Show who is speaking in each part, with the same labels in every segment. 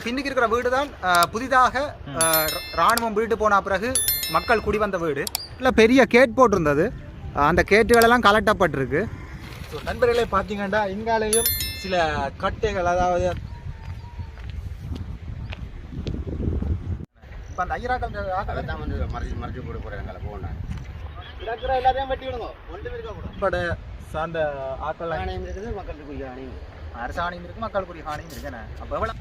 Speaker 1: பின்னுக்கு இருக்கிற வீடு தான் புதிதாக ராணுவம் வீட்டு போன பிறகு மக்கள் குடி வந்த வீடு. இல்லை பெரிய கேட் போட்டிருந்தது. அந்த கேட்டுகளெல்லாம் கலட்டப்பட்டிருக்கு.
Speaker 2: ஸோ நண்பர்களே பார்த்தீங்கன்னா இங்காலேயும் சில கட்டைகள் அதாவது
Speaker 1: இப்போ அந்த ஐயராக்கள்
Speaker 3: மறைச்சு மறைச்சு போட போறாங்க போனேன்
Speaker 2: இருக்கிற எல்லாத்தையும் வெட்டி விடுங்க. ஒன்றும் இருக்க கூட பட சார்ந்த ஆக்கள்
Speaker 3: ஆணையம் இருக்குது மக்களுக்கு
Speaker 1: அரசாணையும் இருக்கு மக்களுக்குரிய ஹானியும் இருக்குண்ணே அப்போ எவ்வளோ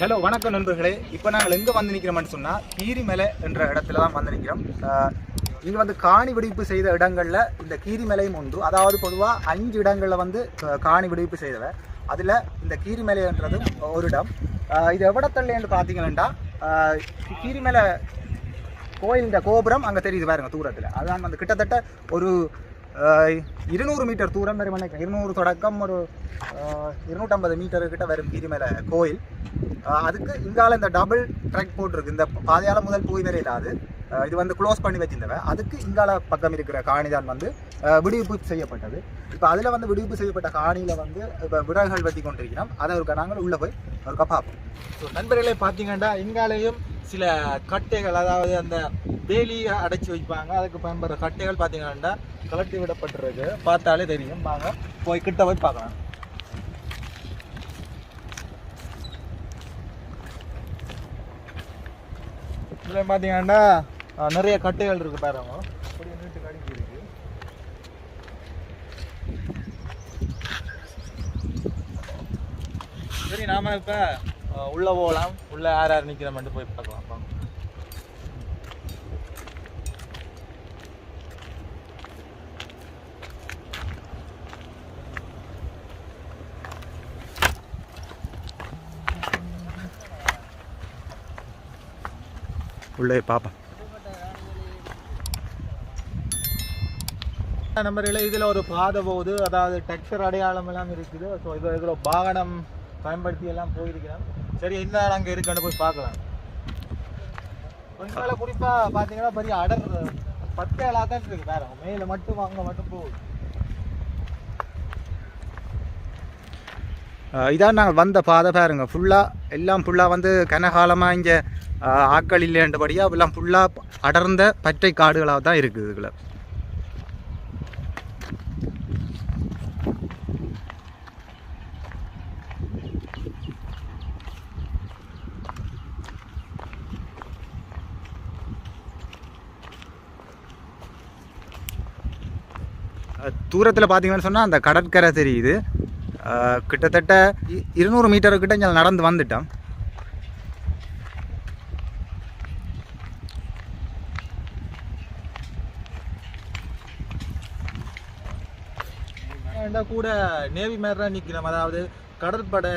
Speaker 1: ஹலோ வணக்கம் நண்பர்களே. இப்போ நாங்கள் எங்கே வந்து நிற்கிறோம்னு சொன்னால் கீரிமலை என்ற இடத்துல தான் வந்து நிற்கிறோம் இங்கே வந்து காணி வெடிப்பு செய்த இடங்களில் இந்த கீரிமலையும் உண்டு அதாவது பொதுவாக அஞ்சு இடங்களில் வந்து காணி வெடிப்பு செய்தவ. அதில் இந்த கீரிமலைன்றதும் ஒரு இடம். அஹ், இது எவ்வளத்தள்ளின்னு பார்த்தீங்கன்னா கீரிமலை கோயில் இந்த கோபுரம் அங்கே தெரியுது பாருங்க தூரத்தில். அதான் வந்து கிட்டத்தட்ட ஒரு இருநூறு மீட்டர் தூரம் வரும் நினைக்கிறேன் இருநூறு தொடக்கம் ஒரு இருநூற்றம்பது மீட்டர் கிட்ட வரும் கீரிமலை கோயில். அதுக்கு இங்கால இந்த டபுள் ட்ரெக் போட்டிருக்கு. இந்த பாதையால முதல் போய் வர இது வந்து க்ளோஸ் பண்ணி வச்சிருந்தவன் அதுக்கு இங்கால பக்கம் இருக்கிற காணிதான் வந்து விடுவிப்பு செய்யப்பட்டது. இப்போ அதில் வந்து விடுவிப்பு செய்யப்பட்ட காணியில் வந்து இப்போ விறகுகள் வெட்டி கொண்டிருக்கிறோம். அதை ஒரு நாங்கள் உள்ளே போய் ஒரு கப்பாப்போம்
Speaker 2: ஸோ நண்பர்களே பார்த்தீங்கன்னா இங்காலேயும் சில கட்டைகள் அதாவது அந்த வேலியை அடைச்சி வைப்பாங்க. அதுக்கு பயன்படுற கட்டைகள் பார்த்தீங்கன்னா கலட்டி விடப்பட்டிருக்கு. பார்த்தாலே தெரியும். வாங்க போய் கிட்ட போய் பார்க்கலாம். இதில் பார்த்தீங்கன்னா நிறைய கட்டைகள் இருக்கு பாருங்க. அப்படியே நீட்டு கடிக்கி இருக்கு சரி நாம இப்ப உள்ளே உள்ள போகலாம் உள்ள யார் யார் நிக்கிறோம்னு போய் பார்க்கலாம். வாங்க.
Speaker 1: உள்ளே பார்ப்போம்
Speaker 2: நம்பர்ல இதில் ஒரு பாதை போகுது அதாவது டெக்ஸ்டர் அடையாளம் எல்லாம் இருக்குது. ஸோ இது இதில் வாகனம் பயன்படுத்தி எல்லாம் போயிருக்கிறோம் சரி என்ன அங்கே இருக்குன்னு போய் பார்க்கலாம். கொஞ்சம் குறிப்பாக பார்த்தீங்கன்னா பெரிய அடர் பத்தேலா தான் இருக்குது வேற மேலே மட்டும் அங்கே மட்டும் போகுது
Speaker 1: இதான் நாங்கள் வந்த பாதை பாருங்க. ஃபுல்லாக எல்லாம் ஃபுல்லாக வந்து கனகாலமாக இங்கே ஆட்கள் இல்லைன்றபடியாக எல்லாம் ஃபுல்லாக அடர்ந்த பற்றை காடுகளாக தான் இருக்குது இதில். தூரத்தில் பார்த்தீங்கன்னு சொன்னால் அந்த கடற்கரை தெரியுது. கிட்டத்தட்ட இருநூறு மீட்டருக்கிட்ட இங்கே நடந்து வந்துட்டோம்.
Speaker 2: கூட நேவி மேரெலாம் நிற்கிறோம் அதாவது கடற்படை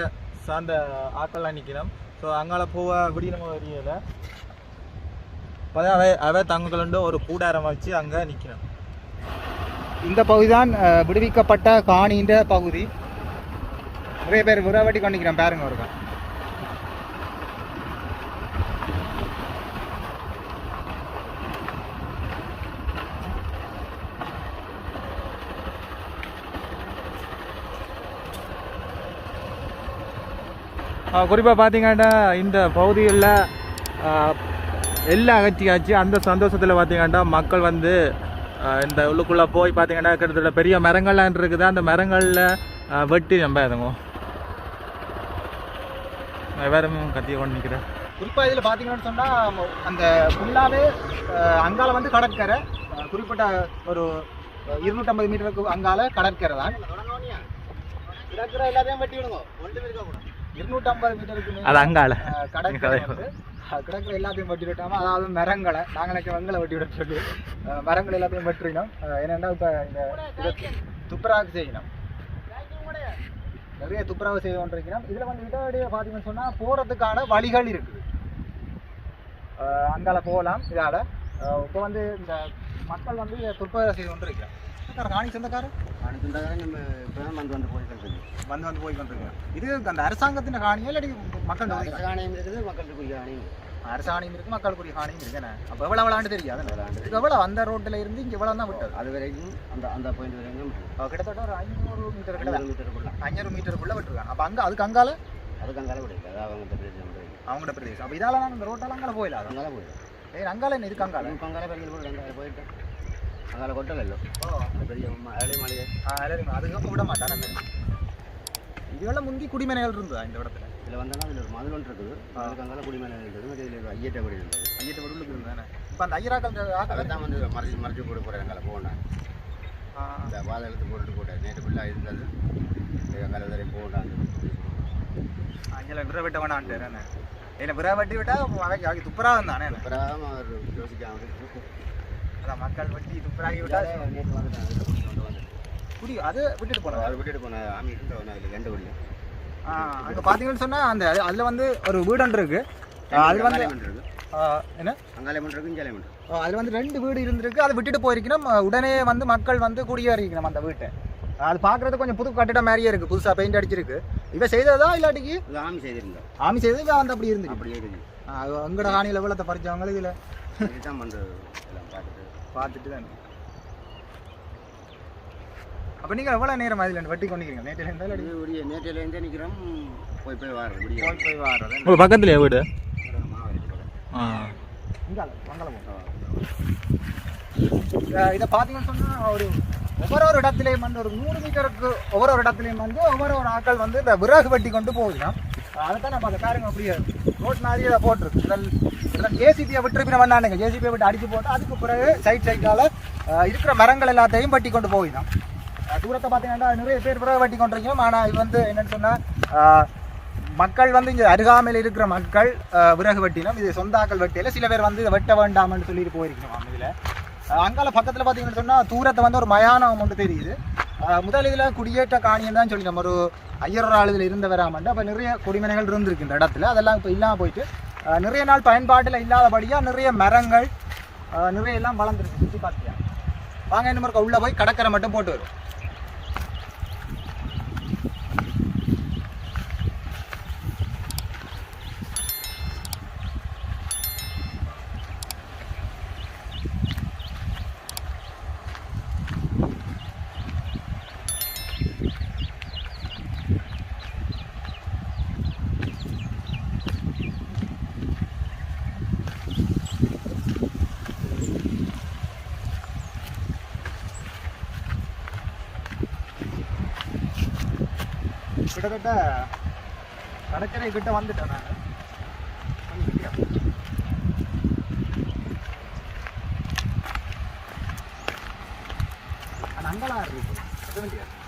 Speaker 2: சார்ந்த ஆட்கள்லாம் நிற்கிறோம் ஸோ அங்கால போக விடியணும் வரியல. அவை அவை தங்களுண்டு ஒரு கூடாரம் வச்சு அங்கே நிற்கிறோம்
Speaker 1: இந்த பகுதி தான் விடுவிக்கப்பட்ட காணின்ற பகுதி. நிறைய பேர் விரவட்டி கொண்டிக்கிறோம் பாருங்க ஒரு
Speaker 2: குறிப்பாக பார்த்தீங்கன்னா இந்த பகுதிகளில் எல்லாம் அகற்றியாச்சு. அந்த சந்தோஷத்தில் பார்த்தீங்கன்னா மக்கள் வந்து இந்த உள்ளுக்குள்ளே போய் பார்த்தீங்கன்னா கிட்டத்தட்ட பெரிய மரங்கள்லாம் இருக்குது. அந்த மரங்களில் வெட்டி நம்ம இறங்கும் வேற கத்தியை கொண்டு நிற்கிறேன்
Speaker 1: குறிப்பாக இதில் பார்த்தீங்கன்னு சொன்னால் அந்த ஃபுல்லாகவே அங்கால வந்து கடற்கரை. குறிப்பிட்ட ஒரு இருநூற்றம்பது மீட்டருக்கு அங்கால கடற்கரை தான்.
Speaker 3: எல்லாத்தையும் வெட்டி விடுங்க
Speaker 1: இருநூற்றம்பது மீட்டருக்கு
Speaker 2: அது அங்கால.
Speaker 1: கடற்கரை கிடக்கிற எல்லாத்தையும் வெட்டி விட்டாம அதாவது மரங்களை நாங்கள் நினைக்க வெங்களை வெட்டி விட சொல்லி மரங்கள் எல்லாத்தையும் வெட்டினோம் என்னென்னா இப்போ இந்த இதை துப்புராக செய்யணும். நிறைய துப்புரவு செய்து கொண்டிருக்கிறோம். இதில் வந்து இடவடியாக பார்த்தீங்கன்னு சொன்னால் போகிறதுக்கான வழிகள் இருக்குது. அஹ் அங்கால போகலாம். இதால் இப்போ வந்து இந்த மக்கள் வந்து துப்புரவு செய்து கொண்டிருக்கிறோம் சொந்தக்காரர், காணி சொந்தக்காரர்?
Speaker 3: அடுத்த நம்ம இப்போ தான் வந்து வந்து போய் கட்டுறது
Speaker 1: வந்து வந்து போய் கொண்டிருக்கிறோம் இது அந்த அரசாங்கத்தின் காணியா இல்லாட்டி மக்கள்
Speaker 3: அரசு ஆணையம் இருக்குது மக்களுக்கு குறிய ஆணையம்
Speaker 1: அரசாணையும் இருக்கு மக்களுக்குரிய ஹானியும் இருக்கு என்ன அப்போ எவ்வளோ விளாண்டு தெரியாது இதுக்கு எவ்வளோ அந்த ரோட்டில் இருந்து இங்கே எவ்வளோ தான் விட்டது?
Speaker 3: அது வரைக்கும் அந்த அந்த பாயிண்ட் வரைக்கும்
Speaker 1: கிட்டத்தட்ட ஒரு ஐநூறு மீட்டர் கிட்ட
Speaker 3: ஐநூறு மீட்டருக்குள்ள
Speaker 1: அஞ்சூறு மீட்டருக்குள்ளே விட்டுருக்காங்க. அப்போ அங்கே அதுக்கு அங்கால?
Speaker 3: அதுக்கு அங்கால அதாவது அவங்க பிரதேசம்
Speaker 1: அவங்களோட பிரதேசம். அப்போ இதால தான் இந்த ரோட்டெல்லாம் அங்கே போயிடலாம்
Speaker 3: அங்கால போயிடும்
Speaker 1: ஏய் அங்கால என்ன இருக்கு அங்கால?
Speaker 3: அங்கால போயிட்டு. அங்கால கொட்டல
Speaker 1: ஓ.
Speaker 3: பெரிய அழி மாளிகை.
Speaker 1: எல்லாரும் அதுக்கு விட மாட்டாங்க இதுவெல்லாம் முந்தி குடிமனைகள் இருந்ததா இந்த இடத்துல?
Speaker 3: இதில் வந்தோன்னா அதில் ஒரு மதில் ஒன்று இருக்குது. அதுக்கு குடிமேலே இருந்தது மற்ற இதில் ஐயட்ட வீடு இருந்தது
Speaker 1: ஐயத்தை விடுலுக்கு இருந்ததானே இப்போ அந்த ஐயராக்கள் ஆக்கள்
Speaker 3: தான் வந்து மறைச்சி மறைச்சி போட்டு போகிறேன் அங்கால. போனேன் இந்த வாழை எழுத்து போட்டுட்டு போட்டேன் நேற்று ஃபுல்லாக இருந்தது. அங்கால வரை போனாங்க
Speaker 1: அஞ்சல விர வெட்ட வேணான்ட்டு என்ன? விர வெட்டி விட்டா அவைக்கு அவைக்கு துப்புராக தானே
Speaker 3: அப்புறம் அவர் யோசிக்காம
Speaker 1: அதான் மக்கள் வெட்டி துப்புராகி விட்டா
Speaker 3: நேற்று வந்துட்டாங்க கொண்டு வந்து
Speaker 1: குடி அது விட்டுட்டு போனது
Speaker 3: அதை விட்டுட்டு போன ஆமி இருந்தவன் அதில் ரெண்டு வழியும்
Speaker 1: அங்கே பார்த்தீங்கன்னு சொன்னால் அந்த அதில் வந்து ஒரு வீடு இருக்கு. அது வந்து என்ன?
Speaker 3: அங்காலே இருக்கு இஞ்சாலே இருக்கு.
Speaker 1: அது வந்து ரெண்டு வீடு இருந்திருக்கு. அதை விட்டுட்டு போயிருக்கணும். உடனே வந்து மக்கள் வந்து குடியேறிக்கணும் அந்த வீட்டை. அது பார்க்கறது கொஞ்சம் புது கட்டிடம் மாதிரியே இருக்கு. புதுசாக பெயிண்ட் அடிச்சிருக்கு. இவ செய்ததா இல்லாட்டிக்கு?
Speaker 3: ஆமி செய்திருந்தோம்
Speaker 1: ஆமி செய்தது வந்து அப்படி இருந்துச்சு.
Speaker 3: அப்படியே இருக்கு
Speaker 1: அங்கட காணியில் வெள்ளத்தை பறிச்சவங்க இதில்.
Speaker 3: இதுதான் எல்லாம் பார்த்துட்டு
Speaker 1: தான் அப்போ நீங்கள் எவ்வளோ நேரம் அதில் வெட்டி கொண்டிருக்கீங்க? நேற்று இருந்தாலும்
Speaker 3: இது விடிய நேற்றிலேருந்தே நிற்கிறோம் போய் போய் வாரம்
Speaker 1: போய் போய் வாடுறது
Speaker 2: உங்களுக்கு பக்கத்துலயா வீடு? ஆ.
Speaker 1: இங்கே மங்களம் இதை பார்த்தீங்கன்னு சொன்னால் ஒரு ஒவ்வொரு ஒரு இடத்துலையும் வந்து ஒரு நூறு மீட்டருக்கு ஒவ்வொரு ஒரு இடத்துலையும் வந்து ஒவ்வொரு ஒரு ஆட்கள் வந்து இந்த விறகு வெட்டி கொண்டு போகுதுதான். அதை தான் நம்ம அந்த பாருங்க அப்படியே ரோட் நிறைய இதை போட்டிருக்கு. இதில் ஜேசிபியை விட்டுருப்பி நம்ம பண்ணானுங்க ஜேசிபியை விட்டு அடித்து போட்டு அதுக்கு பிறகு சைட் சைட்டால் இருக்கிற மரங்கள் எல்லாத்தையும் வெட்டி கொண்டு போயிடும். தூரத்தை பார்த்தீங்கன்னா நிறைய பேர் விறகு வெட்டி கொண்டிருக்கோம் ஆனால் இது வந்து என்னென்னு சொன்னால் மக்கள் வந்து இங்கே அருகாமையில் இருக்கிற மக்கள் விறகு வெட்டினோம். இது சொந்தாக்கள் வெட்டியில் சில பேர் வந்து இதை வெட்ட வேண்டாம்னு சொல்லிட்டு போயிருக்கணும் இதில் அங்கால பக்கத்தில் பார்த்தீங்கன்னு சொன்னால் தூரத்தை வந்து ஒரு மயானம் ஒன்று தெரியுது. முதல் இதில் குடியேற்ற காணியம் தான் சொல்லி நம்ம ஒரு ஐயர் ஆள் இதில் இருந்த வராமண்டு அப்போ நிறைய குடிமனைகள் இருந்திருக்கு இந்த இடத்துல அதெல்லாம் இப்போ இல்லாமல் போயிட்டு நிறைய நாள் பயன்பாட்டில் இல்லாதபடியாக நிறைய மரங்கள் நிறைய எல்லாம் வளர்ந்துருக்கு. சுற்றி பார்த்தியா? வாங்க இன்னும் ஒருக்கா உள்ளே போய் கடற்கரை மட்டும் போட்டு வரும் கிட்டத்தட்ட கடற்கரை கிட்ட வந்துட்டேன் நான். அங்கெல்லாம் இருக்கு.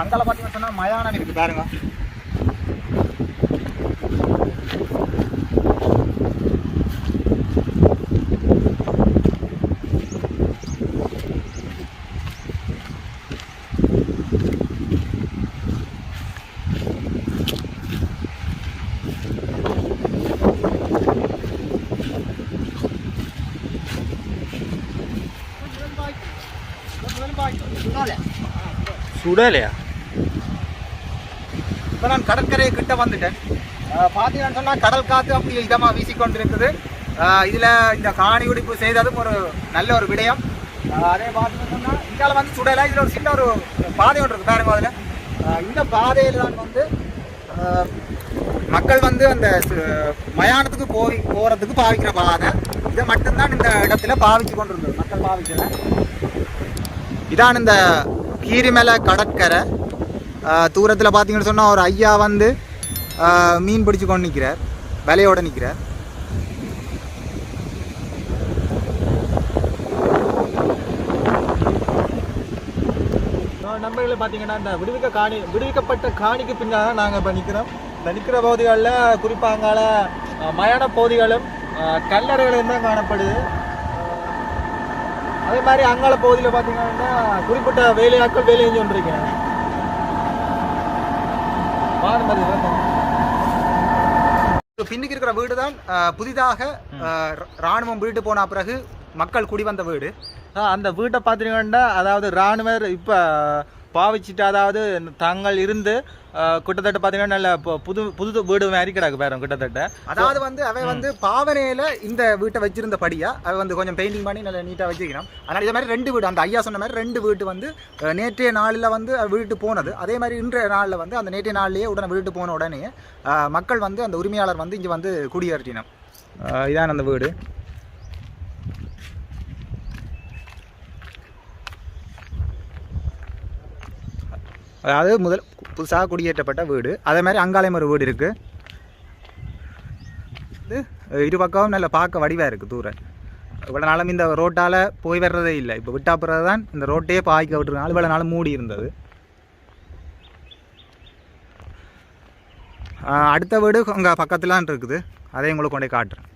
Speaker 1: அது அங்கால பார்த்தீங்கன்னு சொன்னா மயானம் இருக்கு பாருங்க.
Speaker 2: சுடலையா
Speaker 1: இப்போ நான் கடற்கரை கிட்ட வந்துட்டேன். அஹ் பார்த்தீங்கன்னு சொன்னால் கடல் காற்று அப்படி இதமாக வீசிக்கொண்டிருக்குது. இதில் இதுல இந்த காணி உடிப்பு செய்ததும் ஒரு நல்ல ஒரு விடயம். அதே பார்த்தீங்கன்னு சொன்னால் இங்கால வந்து சுடலை. இதில் ஒரு சின்ன ஒரு பாதை ஒன்று இருக்கு பாருங்க அதில். இந்த பாதையில் தான் வந்து மக்கள் வந்து அந்த மயானத்துக்கு போய் போகிறதுக்கு பாவிக்கிற பாதை. இதை மட்டும்தான் இந்த இடத்துல பாவிச்சு கொண்டிருந்தது. மக்கள் பாவிக்கிறேன் இதான் இந்த கீரிமலை கடற்கரை. தூரத்தில் பார்த்தீங்கன்னு சொன்னால் ஒரு ஐயா வந்து மீன் பிடிச்சு கொண்டு நிற்கிறார் வலையோட நிற்கிறார்
Speaker 2: நண்பர்களை பார்த்தீங்கன்னா இந்த விடுவிக்க காணி விடுவிக்கப்பட்ட காணிக்கு பின்னால் நாங்கள் இப்போ நிற்கிறோம் இந்த நிற்கிற பகுதிகளில் குறிப்பாக அங்கால மயான பகுதிகளும் கல்லறைகளும் தான் காணப்படுது. அதே மாதிரி அங்கால பகுதியில் பார்த்தீங்கன்னா குறிப்பிட்ட வேலையாட்கள் வேலை செஞ்சு கொண்டிருக்கிறேன்
Speaker 1: பின்னுக்கு இருக்கிற வீடு தான் புதிதாக ராணுவம் வீடு போன பிறகு மக்கள் குடி வந்த வீடு.
Speaker 2: அந்த வீட்டை பார்த்தீங்கன்னா அதாவது ராணுவர் இப்போ பாவிச்சிட்டு அதாவது தாங்கள் இருந்து கிட்டத்தட்ட பார்த்தீங்கன்னா நல்ல பு- புது புது வீடு மாதிரி கிடக்கு பேரும் கிட்டத்தட்ட.
Speaker 1: அதாவது வந்து அவ வந்து பாவனையில இந்த வீட்டை வச்சிருந்தபடியா அவ வந்து கொஞ்சம் பெயிண்டிங் பண்ணி நல்லா நீட்டா வச்சிருக்கிறான். அதனால இதே மாதிரி ரெண்டு வீடு அந்த ஐயா சொன்ன மாதிரி ரெண்டு வீட்டு வந்து நேற்றைய நாளில் வந்து வீட்டு போனது. அதே மாதிரி இன்றைய நாளில் வந்து அந்த நேற்றைய நாள்லயே உடனே வீட்டு போன உடனே மக்கள் வந்து அந்த உரிமையாளர் வந்து இங்க வந்து குடியேற்றினோம் இதான் அந்த வீடு. அதாவது முதல் புதுசாக குடியேற்றப்பட்ட வீடு. அதே மாதிரி அங்காலயம் ஒரு வீடு இருக்குது இது இரு பக்கமும் நல்ல பார்க்க வடிவாக இருக்குது தூரம் இவ்வளோ நாளும் இந்த ரோட்டால் போய் வர்றதே இல்லை. இப்போ விட்டா பிறகு தான் இந்த ரோட்டையே பாய்க்க விட்டுருக்காங்க இவ்வளோ நாளும் மூடி இருந்தது. அடுத்த வீடு அங்கே பக்கத்துலான் இருக்குது. அதையும் உங்களுக்கு கொண்டே காட்டுறேன்.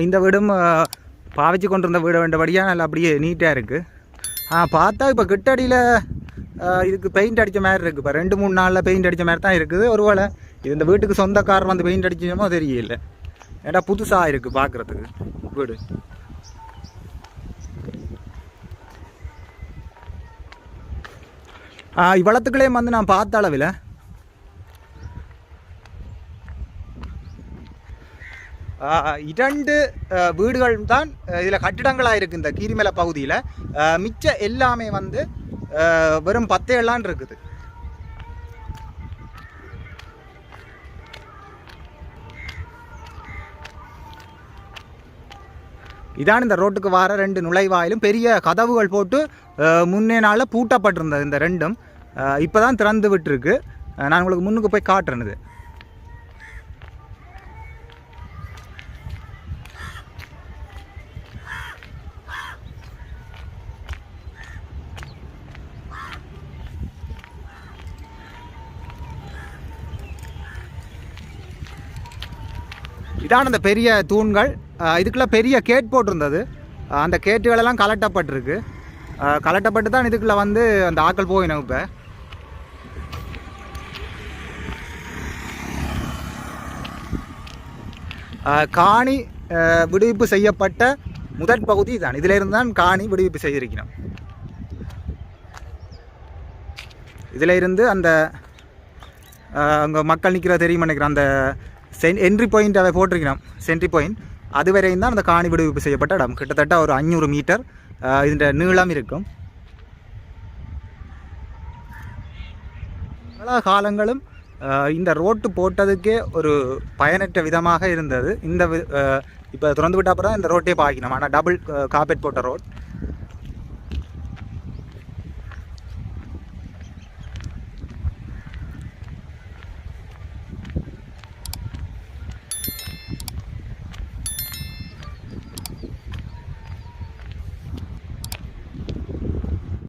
Speaker 1: இந்த வீடும் ஆ, பாவிச்சு கொண்டிருந்த வீடு வேண்டபடியாக நல்லா அப்படியே நீட்டாக இருக்குது ஆ பார்த்தா இப்போ கிட்டடியில் இதுக்கு பெயிண்ட் அடித்த மாதிரி இருக்குது இப்போ ரெண்டு மூணு நாளில் பெயிண்ட் அடித்த மாதிரி தான் இருக்குது. ஒருவேளை இது இந்த வீட்டுக்கு சொந்தக்காரர் வந்து பெயிண்ட் அடிச்சோமோ தெரியல. ஏடா புதுசாக இருக்குது பார்க்குறதுக்கு வீடு. ஆ இவ்வளத்துக்குள்ளேயும் வந்து நான் பார்த்த அளவில் இரண்டு வீடுகள் தான் இதில் கட்டிடங்களாக இருக்குது இந்த கீரிமலை பகுதியில். மிச்ச எல்லாமே வந்து வெறும் பத்தேழான் இருக்குது. இதான் இந்த ரோட்டுக்கு வர ரெண்டு நுழைவாயிலும். பெரிய கதவுகள் போட்டு முன்னே நாளில் பூட்டப்பட்டிருந்தது இந்த ரெண்டும். இப்போ தான் திறந்து விட்டுருக்கு. நான் உங்களுக்கு முன்னுக்கு போய் காட்டுறேன் இது. இதான் அந்த பெரிய தூண்கள். இதுக்குள்ளே இதுக்குள்ள பெரிய கேட் போட்டிருந்தது. அந்த கேட்டுகளெல்லாம் கலட்டப்பட்டிருக்கு. கலட்டப்பட்டு தான் இதுக்குள்ளே வந்து அந்த ஆட்கள் போயினோம் இப்போ. காணி விடுவிப்பு செய்யப்பட்ட முதற் பகுதி தான் இதில் தான் காணி விடுவிப்பு செய்திருக்கிறோம். இதில் இருந்து அந்த அங்கே மக்கள் நிற்கிற தெரியும் நினைக்கிறேன்? அந்த சென் என்ட்ரி பாயிண்ட் அதை போட்டிருக்கணும் சென்ட்ரி பாயிண்ட் அது வரையும் தான் அந்த காணி விடுவிப்பு செய்யப்பட்ட இடம். கிட்டத்தட்ட ஒரு அஞ்சூறு மீட்டர் இதன் நீளம் இருக்கும். பல காலங்களும் இந்த ரோட்டு போட்டதுக்கே ஒரு பயனற்ற விதமாக இருந்தது. இந்த இப்போ திறந்து விட்ட அப்புறம் இந்த ரோட்டே பாய்க்கணும் ஆனால் டபுள் காப்பெட் போட்ட ரோட்